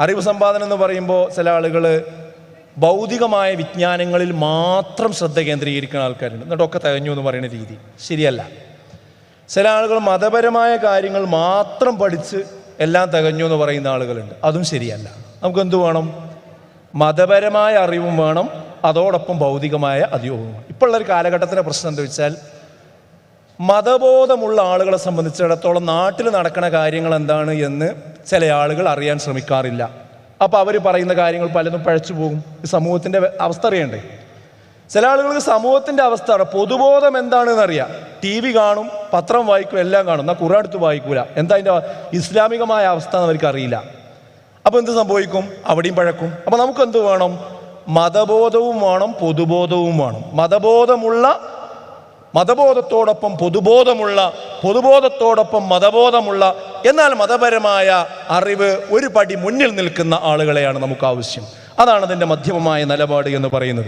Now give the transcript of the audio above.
അറിവ് സമ്പാദനം എന്ന് പറയുമ്പോൾ ചില ആളുകൾ ഭൗതികമായ വിജ്ഞാനങ്ങളിൽ മാത്രം ശ്രദ്ധ കേന്ദ്രീകരിക്കുന്ന ആൾക്കാരുണ്ട്. എന്നിട്ടൊക്കെ തികഞ്ഞു എന്ന് പറയുന്ന രീതി. ശരിയല്ല. ചില ആളുകൾ മതപരമായ കാര്യങ്ങൾ മാത്രം പഠിച്ച് എല്ലാം തികഞ്ഞു എന്ന് പറയുന്ന ആളുകളുണ്ട്. അതും ശരിയല്ല. നമുക്ക് എന്തു വേണം? മതപരമായ അറിവും വേണം. അതോടൊപ്പം ഭൗതികമായ അധികവും വേണം. ഇപ്പോൾ ഉള്ള ഒരു കാലഘട്ടത്തിന്റെ പ്രശ്നം എന്താ വെച്ചാൽ മതബോധമുള്ള ആളുകളെ സംബന്ധിച്ചിടത്തോളം നാട്ടിൽ നടക്കുന്ന കാര്യങ്ങൾ എന്താണ് എന്ന് ചില ആളുകൾ അറിയാൻ ശ്രമിക്കാറില്ല. അപ്പോൾ അവർ പറയുന്ന കാര്യങ്ങൾ പലതും പഴച്ചു പോകും. സമൂഹത്തിന്റെ അവസ്ഥ അറിയണ്ടേ? ചില ആളുകൾക്ക് സമൂഹത്തിന്റെ അവസ്ഥ പൊതുബോധം എന്താണെന്ന് അറിയാം ടി വി കാണും പത്രം വായിക്കും എല്ലാം കാണും. എന്നാൽ കുറേ അടുത്ത് വായിക്കൂല. എന്താ അതിന്റെ ഇസ്ലാമികമായ അവസ്ഥ എന്ന് അവർക്ക് അറിയില്ല. അപ്പോൾ എന്ത് സംഭവിക്കും? അവിടെയും പഴക്കും. അപ്പോൾ നമുക്ക് എന്ത് വേണം? മതബോധവും വേണം പൊതുബോധവും വേണം. മതബോധമുള്ള മതബോധത്തോടൊപ്പം പൊതുബോധമുള്ള പൊതുബോധത്തോടൊപ്പം മതബോധമുള്ള എന്നാൽ മതപരമായ അറിവ് ഒരു പടി മുന്നിൽ നിൽക്കുന്ന ആളുകളെയാണ് നമുക്ക് ആവശ്യം. അതാണ് അതിന്റെ മധ്യമമായ നിലപാട് എന്ന് പറയുന്നത്.